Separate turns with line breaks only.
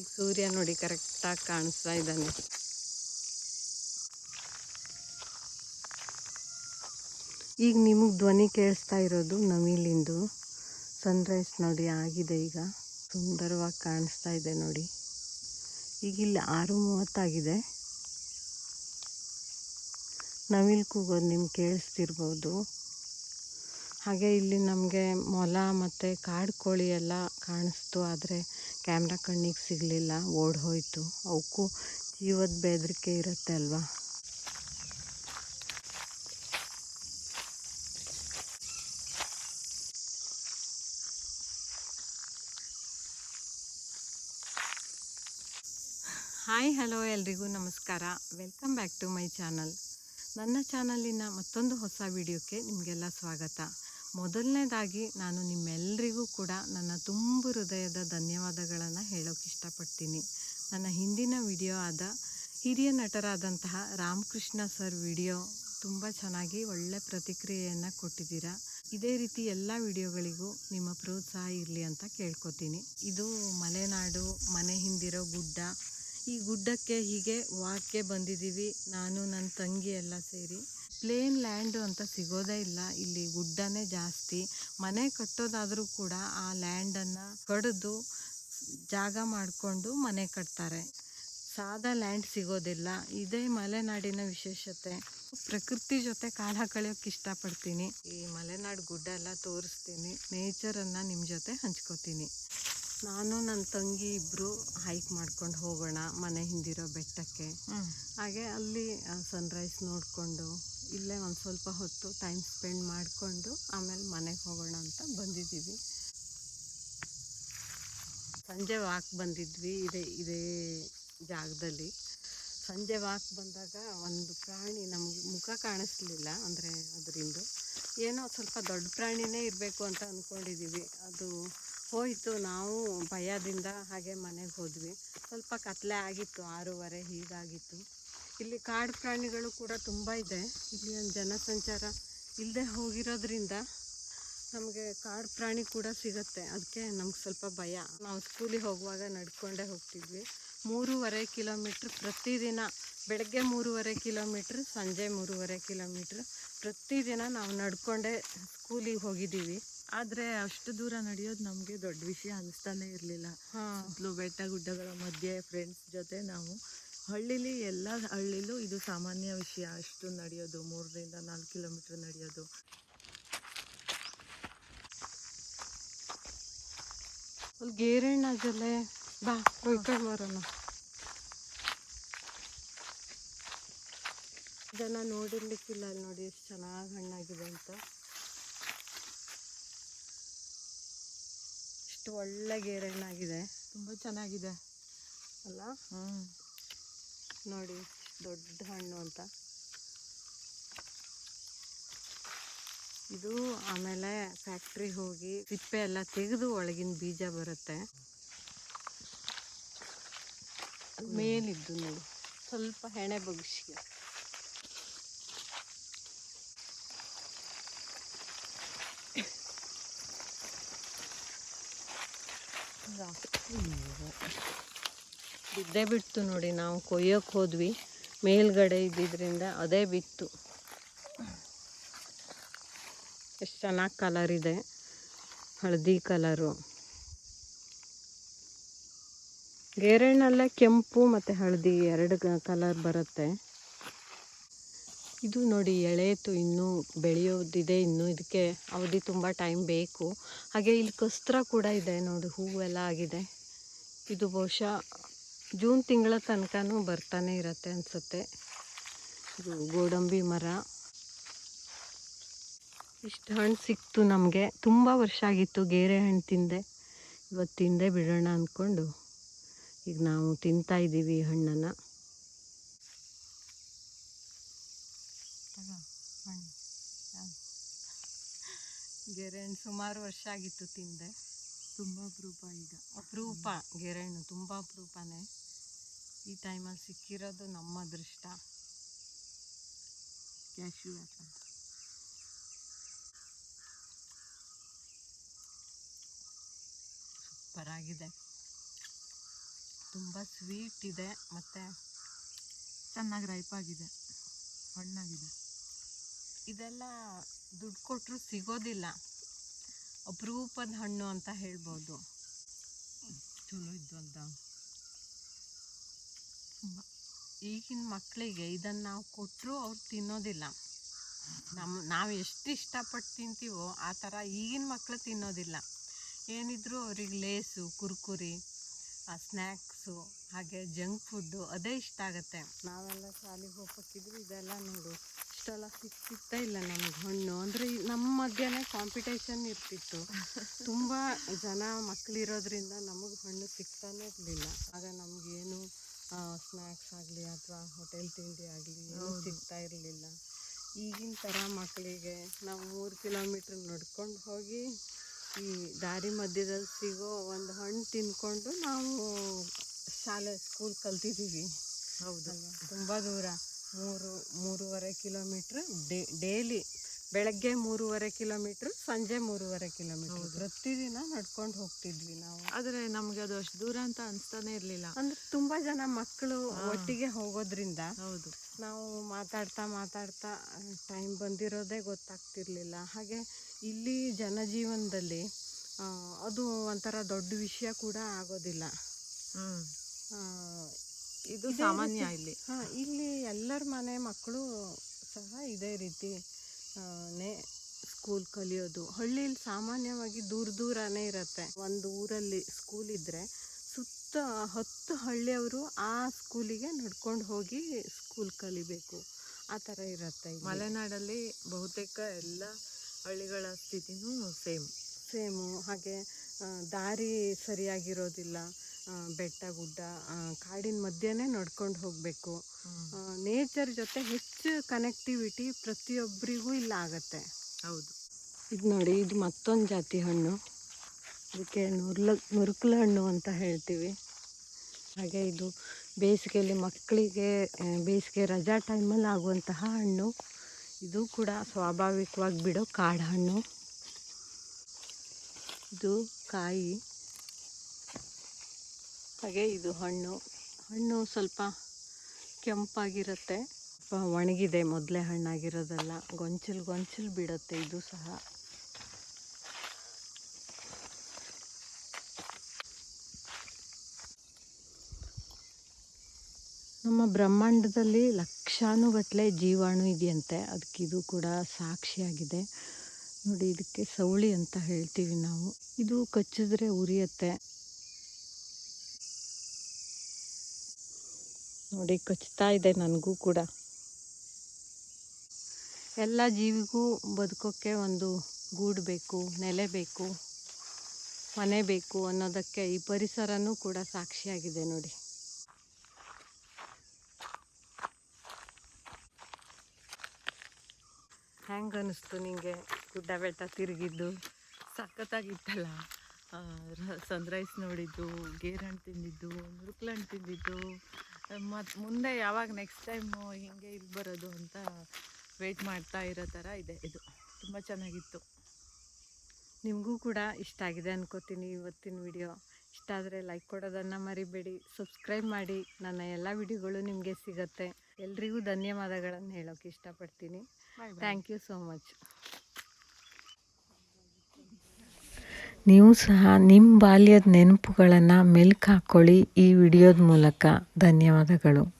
ಈಗ ಸೂರ್ಯ ನೋಡಿ ಕರೆಕ್ಟಾಗಿ ಕಾಣಿಸ್ತಾ ಇದ್ದಾನೆ. ಈಗ ನಿಮಗೆ ಧ್ವನಿ ಕೇಳಿಸ್ತಾ ಇರೋದು ನವಿಲಿಂದು. ಸನ್ರೈಸ್ ನೋಡಿ ಆಗಿದೆ ಈಗ. ಸುಂದರವಾಗಿ ಕಾಣಿಸ್ತಾ ಇದೆ ನೋಡಿ. ಈಗ ಇಲ್ಲಿ ಆರು ಮೂವತ್ತಾಗಿದೆ. ನವಿಲು ಕೂಗೋದು ನಿಮ್ಗೆ ಕೇಳಿಸ್ತಿರ್ಬೋದು. ಹಾಗೆ ಇಲ್ಲಿ ನಮಗೆ ಮೊಲ ಮತ್ತು ಕಾಡು ಕೋಳಿ ಎಲ್ಲ ಕಾಣಿಸ್ತು. ಆದರೆ ಕ್ಯಾಮ್ರಾ ಕಣ್ಣಿಗೆ ಸಿಗಲಿಲ್ಲ ಓಡ್ ಹೋಯಿತು ಅವಕ್ಕೂ ಜೀವದ ಬೆದರಿಕೆ ಇರುತ್ತೆ ಅಲ್ವಾ? ಹಾಯ್ ಹಲೋ ಎಲ್ರಿಗೂ, ನಮಸ್ಕಾರ. Welcome back to my channel ನನ್ನ ಚಾನಲಿನ ಮತ್ತೊಂದು ಹೊಸ ವಿಡಿಯೋಕ್ಕೆ ನಿಮಗೆಲ್ಲ ಸ್ವಾಗತ. ಮೊದಲನೇದಾಗಿ ನಾನು ನಿಮ್ಮೆಲ್ಲರಿಗೂ ಕೂಡ ನನ್ನ ತುಂಬ ಹೃದಯದ ಧನ್ಯವಾದಗಳನ್ನು ಹೇಳೋಕೆ ಇಷ್ಟಪಡ್ತೀನಿ. ನನ್ನ ಹಿಂದಿನ ವಿಡಿಯೋ ಆದ ಹಿರಿಯ ನಟರಾದಂತಹ ರಾಮಕೃಷ್ಣ ಸರ್ ವಿಡಿಯೋ ತುಂಬ ಚೆನ್ನಾಗಿ ಒಳ್ಳೆ ಪ್ರತಿಕ್ರಿಯೆಯನ್ನು ಕೊಟ್ಟಿದ್ದೀರಾ. ಇದೇ ರೀತಿ ಎಲ್ಲ ವಿಡಿಯೋಗಳಿಗೂ ನಿಮ್ಮ ಪ್ರೋತ್ಸಾಹ ಇರಲಿ ಅಂತ ಕೇಳ್ಕೊತೀನಿ. ಇದು ಮಲೆನಾಡು ಮನೆ ಹಿಂದಿರೋ ಗುಡ್ಡ. ಈ ಗುಡ್ಡಕ್ಕೆ ಹೀಗೆ ವಾಕ್ಗೆ ಬಂದಿದ್ದೀವಿ. ನಾನು ನನ್ನ ತಂಗಿ ಎಲ್ಲ ಸೇರಿ. ಪ್ಲೇನ್ ಲ್ಯಾಂಡು ಅಂತ ಸಿಗೋದೇ ಇಲ್ಲ. ಇಲ್ಲಿ ಗುಡ್ಡನೇ ಜಾಸ್ತಿ. ಮನೆ ಕಟ್ಟೋದಾದರೂ ಕೂಡ ಆ ಲ್ಯಾಂಡನ್ನು ಕಡಿದು ಜಾಗ ಮಾಡಿಕೊಂಡು ಮನೆ ಕಟ್ತಾರೆ. ಸಾದಾ ಲ್ಯಾಂಡ್ ಸಿಗೋದಿಲ್ಲ. ಇದೇ ಮಲೆನಾಡಿನ ವಿಶೇಷತೆ. ಪ್ರಕೃತಿ ಜೊತೆ ಕಾಲ ಕಳೆಯೋಕೆ ಇಷ್ಟಪಡ್ತೀನಿ. ಈ ಮಲೆನಾಡು ಗುಡ್ಡ ಎಲ್ಲ ತೋರಿಸ್ತೀನಿ. ನೇಚರನ್ನು ನಿಮ್ಮ ಜೊತೆ ಹಂಚ್ಕೋತೀನಿ. ನಾನು ನನ್ನ ತಂಗಿ ಇಬ್ಬರು ಹೈಕ್ ಮಾಡ್ಕೊಂಡು ಹೋಗೋಣ ಮನೆ ಹಿಂದಿರೋ ಬೆಟ್ಟಕ್ಕೆ. ಹಾಗೆ ಅಲ್ಲಿ ಸನ್ರೈಸ್ ನೋಡಿಕೊಂಡು ಇಲ್ಲೇ ಒಂದು ಸ್ವಲ್ಪ ಹೊತ್ತು ಟೈಮ್ ಸ್ಪೆಂಡ್ ಮಾಡಿಕೊಂಡು ಆಮೇಲೆ ಮನೆಗೆ ಹೋಗೋಣ ಅಂತ ಬಂದಿದ್ದೀವಿ. ಸಂಜೆ ವಾಕ್ ಬಂದಿದ್ವಿ, ಇದೇ ಇದೇ ಜಾಗದಲ್ಲಿ. ಸಂಜೆ ವಾಕ್ ಬಂದಾಗ ಒಂದು ಪ್ರಾಣಿ ನಮಗೆ ಮುಖ ಕಾಣಿಸ್ಲಿಲ್ಲ, ಅಂದರೆ ಅದರಿಂದ. ಏನೋ ಸ್ವಲ್ಪ ದೊಡ್ಡ ಪ್ರಾಣಿನೇ ಇರಬೇಕು ಅಂತ ಅಂದ್ಕೊಂಡಿದ್ದೀವಿ ಅದು ಹೋಯಿತು, ನಾವು ಭಯದಿಂದ ಹಾಗೆ ಮನೆಗೆ ಹೋದ್ವಿ. ಸ್ವಲ್ಪ ಕತ್ಲೆ ಆಗಿತ್ತು, ಆರೂವರೆ ಹೀಗಾಗಿತ್ತು. ಇಲ್ಲಿ ಕಾಡು ಪ್ರಾಣಿಗಳು ಕೂಡ ತುಂಬ ಇದೆ. ಇಲ್ಲಿ ಒಂದು ಜನಸಂಚಾರ ಇಲ್ಲದೆ ಹೋಗಿರೋದ್ರಿಂದ ನಮಗೆ ಕಾಡು ಪ್ರಾಣಿ ಕೂಡ ಸಿಗುತ್ತೆ. ಅದಕ್ಕೆ ನಮ್ಗೆ ಸ್ವಲ್ಪ ಭಯ. ನಾವು ಸ್ಕೂಲಿಗೆ ಹೋಗುವಾಗ ನಡ್ಕೊಂಡೇ ಹೋಗ್ತಿದ್ವಿ. ಮೂರುವರೆ ಕಿಲೋಮೀಟ್ರ್ ಪ್ರತಿದಿನ ಬೆಳಗ್ಗೆ ಮೂರುವರೆ ಕಿಲೋಮೀಟ್ರ್ ಸಂಜೆ ಮೂರುವರೆ ಕಿಲೋಮೀಟ್ರ್ ಪ್ರತಿದಿನ ನಾವು ನಡ್ಕೊಂಡೇ ಸ್ಕೂಲಿಗೆ ಹೋಗಿದ್ದೀವಿ.
ಆದರೆ ಅಷ್ಟು ದೂರ ನಡೆಯೋದು ನಮಗೆ ದೊಡ್ಡ ವಿಷಯ ಅನಿಸ್ತಾನೆ ಇರಲಿಲ್ಲ.
ಹಾಂ.
ಬೆಟ್ಟ ಗುಡ್ಡಗಳ ಮಧ್ಯೆ ಫ್ರೆಂಡ್ಸ್ ಜೊತೆ ನಾವು ಹಳ್ಳಿಲಿ ಎಲ್ಲ ಹಳ್ಳಿಲೂ ಇದು ಸಾಮಾನ್ಯ ವಿಷಯ. ಅಷ್ಟು ನಡೆಯೋದು ಮೂರರಿಂದ ನಾಲ್ಕು ಕಿಲೋಮೀಟರ್ ನಡೆಯೋದು.
ಅಲ್ಲಿ ಗೇರಣ್ಣ ಜೊಲೆ ಬಾ ಕೊಯ್ಕೊಂಡು ಬರೋಣ. ಜನ ನೋಡಿರ್ಲಿಕ್ಕಿಲ್ಲ ಅಲ್ಲಿ ನೋಡಿ ಎಷ್ಟು ಚೆನ್ನಾಗಿ ಹಣ್ಣಾಗಿದೆ ಅಂತ. ಇಷ್ಟು ಒಳ್ಳೆ ಗೇರಣ್ಣಾಗಿದೆ
ತುಂಬ ಚೆನ್ನಾಗಿದೆ.
ಅಲ್ಲ?
ಹ್ಮ್.
ನೋಡಿ, ದೊಡ್ಡ ಹಣ್ಣು ಅಂತ. ಇದು ಆಮೇಲೆ ಫ್ಯಾಕ್ಟ್ರಿ ಹೋಗಿ ಸಿಪ್ಪೆ ಎಲ್ಲ ತೆಗೆದು ಒಳಗಿನ ಬೀಜ ಬರುತ್ತೆ. ಮೇಲಿದ್ದು ನೋಡಿ, ಸ್ವಲ್ಪ ಹೆಣೆ ಬಗ್ಸಿ ಬಿದ್ದೇ ಬಿಡ್ತು ನೋಡಿ, ನಾವು ಕೊಯ್ಯೋಕೆ ಹೋದ್ವಿ. ಮೇಲ್ಗಡೆ ಇದ್ದಿದ್ದರಿಂದ ಅದೇ ಬಿತ್ತು. ಎಷ್ಟು ಚೆನ್ನಾಗಿ ಕಲರ್ ಇದೆ. ಹಳದಿ ಕಲರು ಗೇರೆಣ್ಣಲ್ಲೇ ಕೆಂಪು ಮತ್ತು ಹಳದಿ ಎರಡು ಕಲರ್ ಬರುತ್ತೆ. ಇದು ನೋಡಿ ಎಳೆತು, ಇನ್ನೂ ಬೆಳೆಯೋದಿದೆ, ಇನ್ನೂ ಇದಕ್ಕೆ ಅವಧಿ ತುಂಬ ಟೈಮ್ ಬೇಕು. ಹಾಗೆ ಇಲ್ಲಿ ಕಸ್ತ್ರ ಕೂಡ ಇದೆ ನೋಡಿ, ಹೂವೆಲ್ಲ ಆಗಿದೆ. ಇದು ಬಹುಶಃ ಜೂನ್ ತಿಂಗಳ ತನಕನೂ ಬರ್ತಾನೆ ಇರತ್ತೆ ಅನಿಸುತ್ತೆ. ಗೋಡಂಬಿ ಮರ. ಇಷ್ಟು ಹಣ್ಣು ಸಿಕ್ತು ನಮಗೆ. ತುಂಬ ವರ್ಷ ಆಗಿತ್ತು ಗೇರೆ ಹಣ್ಣು ತಿಂದೆ. ಇವತ್ತು ತಿಂದೆ ಬಿಡೋಣ ಅಂದ್ಕೊಂಡು ಈಗ ನಾವು ತಿಂತಾ ಇದ್ದೀವಿ ಹಣ್ಣನ್ನು. ಗೆರೆಹಣ್ಣು ಸುಮಾರು ವರ್ಷ ಆಗಿತ್ತು ತಿಂದೆ.
ತುಂಬ ಅಪರೂಪ ಈಗ.
ಅಪರೂಪ. ಗೆರೆಹಣ್ಣು ತುಂಬ ಅಪರೂಪನೇ. ಈ ಟೈಮಲ್ಲಿ ಸಿಕ್ಕಿರೋದು ನಮ್ಮ ಅದೃಷ್ಟ.
ಕ್ಯಾಶ್ಯೂ
ಸೂಪರಾಗಿದೆ. ತುಂಬ ಸ್ವೀಟ್ ಇದೆ ಮತ್ತು
ಚೆನ್ನಾಗಿ ರೈಪ್ ಆಗಿದೆ. ಹಣ್ಣಾಗಿದೆ.
ಇದೆಲ್ಲ ದುಡ್ಡು ಕೊಟ್ಟರು ಸಿಗೋದಿಲ್ಲ. ಅಪರೂಪದ ಹಣ್ಣು ಅಂತ ಹೇಳ್ಬೋದು.
ಚಲೋ ಇದ್ವಲ್ದ
ಈಗಿನ ಮಕ್ಕಳಿಗೆ ಇದನ್ನು ನಾವು ಕೊಟ್ಟರು ಅವ್ರು ತಿನ್ನೋದಿಲ್ಲ. ನಮ್ಮ ನಾವು ಎಷ್ಟು ಇಷ್ಟಪಟ್ಟು ತಿಂತೀವೋ ಆ ಥರ ಈಗಿನ ಮಕ್ಕಳು ತಿನ್ನೋದಿಲ್ಲ. ಏನಿದ್ರು ಅವ್ರಿಗೆ ಲೇಸು ಕುರ್ಕುರಿ ಸ್ನ್ಯಾಕ್ಸು ಹಾಗೆ ಜಂಕ್ ಫುಡ್ಡು ಅದೇ ಇಷ್ಟ ಆಗುತ್ತೆ. ನಾವೆಲ್ಲ ಶಾಲೆಗೆ ಹೋಗ್ಬೇಕಿದ್ರು ಇದೆಲ್ಲ ನೋಡು. ಇಷ್ಟೆಲ್ಲ ಸಿಗ್ತಿತ್ತ ಇಲ್ಲ ನಮಗೆ ಹಣ್ಣು. ಅಂದರೆ ಮಧ್ಯೆನೇ ಕಾಂಪಿಟೇಷನ್ ಇರ್ತಿತ್ತು. ತುಂಬ ಜನ ಮಕ್ಕಳಿರೋದ್ರಿಂದ ನಮಗೆ ಹಣ್ಣು ಸಿಗ್ತಾನೆ ಇರಲಿಲ್ಲ. ಆಗ ನಮಗೇನು ಸ್ನ್ಯಾಕ್ಸ್ ಆಗಲಿ ಅಥವಾ ಹೋಟೆಲ್ ತಿಂಡಿ ಆಗಲಿ ಏನು ಸಿಗ್ತಾ ಇರಲಿಲ್ಲ. ಈಗಿನ ಥರ ಮಕ್ಕಳಿಗೆ ನಾವು ಮೂರು ಕಿಲೋಮೀಟ್ರ್ ನಡ್ಕೊಂಡು ಹೋಗಿ ಈ ದಾರಿ ಮಧ್ಯದಲ್ಲಿ ಸಿಗೋ ಒಂದು ಹಣ್ಣು ತಿಂದ್ಕೊಂಡು ನಾವು ಶಾಲೆ ಸ್ಕೂಲ್ ಕಲ್ತಿದ್ದೀವಿ
ಹೌದು.
ತುಂಬ ದೂರ. ಮೂರು ಮೂರುವರೆ ಕಿಲೋಮೀಟ್ರ್ ಡೇ ಡೇಲಿ ಬೆಳಗ್ಗೆ ಮೂರುವರೆ ಕಿಲೋಮೀಟರ್ ಸಂಜೆ ಮೂರುವರೆ ಕಿಲೋಮೀಟರ್. ಪ್ರತಿದಿನ ನಡ್ಕೊಂಡು ಹೋಗ್ತಿದ್ವಿ ನಾವು.
ಆದ್ರೆ ನಮ್ಗೆ ಅದು ಅಷ್ಟು ದೂರ ಅಂತ ಅನ್ಸ್ತಾನೆ ಇರ್ಲಿಲ್ಲ.
ಅಂದ್ರೆ ತುಂಬಾ ಜನ ಮಕ್ಕಳು. ಒಟ್ಟಿಗೆ ಹೋಗೋದ್ರಿಂದ
ಹೌದು.
ನಾವು ಮಾತಾಡ್ತಾ ಮಾತಾಡ್ತಾ ಟೈಮ್ ಬಂದಿರೋದೇ ಗೊತ್ತಾಗ್ತಿರ್ಲಿಲ್ಲ. ಹಾಗೆ ಇಲ್ಲಿ ಜನಜೀವನದಲ್ಲಿ ಅದು ಒಂಥರ ದೊಡ್ಡ ವಿಷಯ ಕೂಡ ಆಗೋದಿಲ್ಲ.
ಇದು ಸಾಮಾನ್ಯ ಇಲ್ಲಿ.
ಹಾ ಇಲ್ಲಿ ಎಲ್ಲರ ಮನೆ ಮಕ್ಕಳು ಸಹ ಇದೇ ರೀತಿ ನೇ ಸ್ಕೂಲ್ ಕಲಿಯೋದು. ಹಳ್ಳಿಲಿ ಸಾಮಾನ್ಯವಾಗಿ ದೂರ ದೂರನೇ ಇರುತ್ತೆ. ಒಂದು ಊರಲ್ಲಿ ಸ್ಕೂಲ್ ಇದ್ದರೆ ಸುತ್ತ ಹತ್ತು ಹಳ್ಳಿಯವರು ಆ ಸ್ಕೂಲಿಗೆ ನಡ್ಕೊಂಡು ಹೋಗಿ ಸ್ಕೂಲ್ ಕಲಿಬೇಕು. ಆ ಥರ ಇರುತ್ತೆ
ಮಲೆನಾಡಲ್ಲಿ ಬಹುತೇಕ ಎಲ್ಲ ಹಳ್ಳಿಗಳ ಸ್ಥಿತಿನೂ ಸೇಮ್.
ಸೇಮು. ಹಾಗೆ ದಾರಿ ಸರಿಯಾಗಿರೋದಿಲ್ಲ. ಬೆಟ್ಟ ಗುಡ್ಡ ಕಾಡಿನ ಮಧ್ಯೆನೇ ನಡ್ಕೊಂಡು ಹೋಗಬೇಕು. ನೇಚರ್ ಜೊತೆ ಹೆಚ್ಚು ಕನೆಕ್ಟಿವಿಟಿ ಪ್ರತಿಯೊಬ್ಬರಿಗೂ ಇಲ್ಲ ಆಗತ್ತೆ.
ಹೌದು.
ಇದು ನೋಡಿ ಇದು ಮತ್ತೊಂದು ಜಾತಿ ಹಣ್ಣು. ಇದಕ್ಕೆ ನುರ್ಲ ನುರುಕಲ ಹಣ್ಣು ಅಂತ ಹೇಳ್ತೀವಿ. ಹಾಗೆ ಇದು ಬೇಸಿಗೆಯಲ್ಲಿ ಮಕ್ಕಳಿಗೆ ಬೇಸಿಗೆ ರಜಾ ಟೈಮಲ್ಲಿ ಆಗುವಂತಹ ಹಣ್ಣು. ಇದು ಕೂಡ ಸ್ವಾಭಾವಿಕವಾಗಿ ಬಿಡೋ ಕಾಡು ಹಣ್ಣು ಇದು ಕಾಯಿ. ಹಾಗೆ ಇದು ಹಣ್ಣು. ಹಣ್ಣು ಸ್ವಲ್ಪ ಕೆಂಪಾಗಿರುತ್ತೆ. ಸ್ವಲ್ಪ ಒಣಗಿದೆ, ಮೊದಲೇ ಹಣ್ಣಾಗಿರೋದಲ್ಲ. ಗೊಂಚಲು ಗೊಂಚಲು ಬಿಡುತ್ತೆ ಇದು ಸಹ. ನಮ್ಮ ಬ್ರಹ್ಮಾಂಡದಲ್ಲಿ ಲಕ್ಷಾನುಗಟ್ಟಲೆ ಜೀವಾಣು ಇದೆಯಂತೆ. ಅದಕ್ಕೆ ಇದು ಕೂಡ ಸಾಕ್ಷಿಯಾಗಿದೆ. ನೋಡಿ, ಇದಕ್ಕೆ ಸೌಳಿ ಅಂತ ಹೇಳ್ತೀವಿ ನಾವು. ಇದು ಕಚ್ಚಿದ್ರೆ ಉರಿಯತ್ತೆ. ನೋಡಿ ಕಚ್ತಾ ಇದೆ ನನಗೂ ಕೂಡ. ಎಲ್ಲ ಜೀವಿಗೂ ಬದುಕೋಕ್ಕೆ ಒಂದು ಗೂಡು ಬೇಕು, ನೆಲೆ ಬೇಕು, ಮನೆ ಬೇಕು ಅನ್ನೋದಕ್ಕೆ ಈ ಪರಿಸರನೂ ಕೂಡ ಸಾಕ್ಷಿಯಾಗಿದೆ ನೋಡಿ. ಹೆಂಗೆ ಅನ್ನಿಸ್ತು ನಿಮಗೆ ಗುಡ್ಡ ಬೆಟ್ಟ ತಿರುಗಿದ್ದು?
ಸಖತ್ತಾಗಿತ್ತಲ್ಲ. ಸನ್ರೈಸ್ ನೋಡಿದ್ದು, ಗೇರ್ ಹಣ್ಣು ತಿಂದಿದ್ದು, ಮುರುಕ್ಲ ಹಣ್ಣು ತಿಂದಿದ್ದು ಮತ್ತು ಮುಂದೆ ಯಾವಾಗ ನೆಕ್ಸ್ಟ್ ಟೈಮ್ ಹಿಂಗೆ ಇಲ್ಲಿ ಬರೋದು ಅಂತ ವೆಯ್ಟ್ ಮಾಡ್ತಾ ಇರೋ ಥರ ಇದೆ ಇದು. ತುಂಬ ಚೆನ್ನಾಗಿತ್ತು.
ನಿಮಗೂ ಕೂಡ ಇಷ್ಟ ಆಗಿದೆ ಅನ್ಕೋತೀನಿ ಇವತ್ತಿನ ವಿಡಿಯೋ ಇಷ್ಟ ಆದರೆ ಲೈಕ್ ಕೊಡೋದನ್ನು ಮರಿಬೇಡಿ. ಸಬ್ಸ್ಕ್ರೈಬ್ ಮಾಡಿ. ನನ್ನ ಎಲ್ಲ ವಿಡಿಯೋಗಳು ನಿಮಗೆ ಸಿಗುತ್ತೆ. ಎಲ್ರಿಗೂ ಧನ್ಯವಾದಗಳನ್ನು ಹೇಳೋಕ್ಕೆ ಇಷ್ಟಪಡ್ತೀನಿ. ಥ್ಯಾಂಕ್ ಯು ಸೋ ಮಚ್ ನೀವು ಸಹ ನಿಮ್ಮ ಬಾಲ್ಯದ ನೆನಪುಗಳನ್ನು ಮೆಲ್ಕು ಹಾಕ್ಕೊಳ್ಳಿ ಈ ವಿಡಿಯೋದ ಮೂಲಕ. ಧನ್ಯವಾದಗಳು.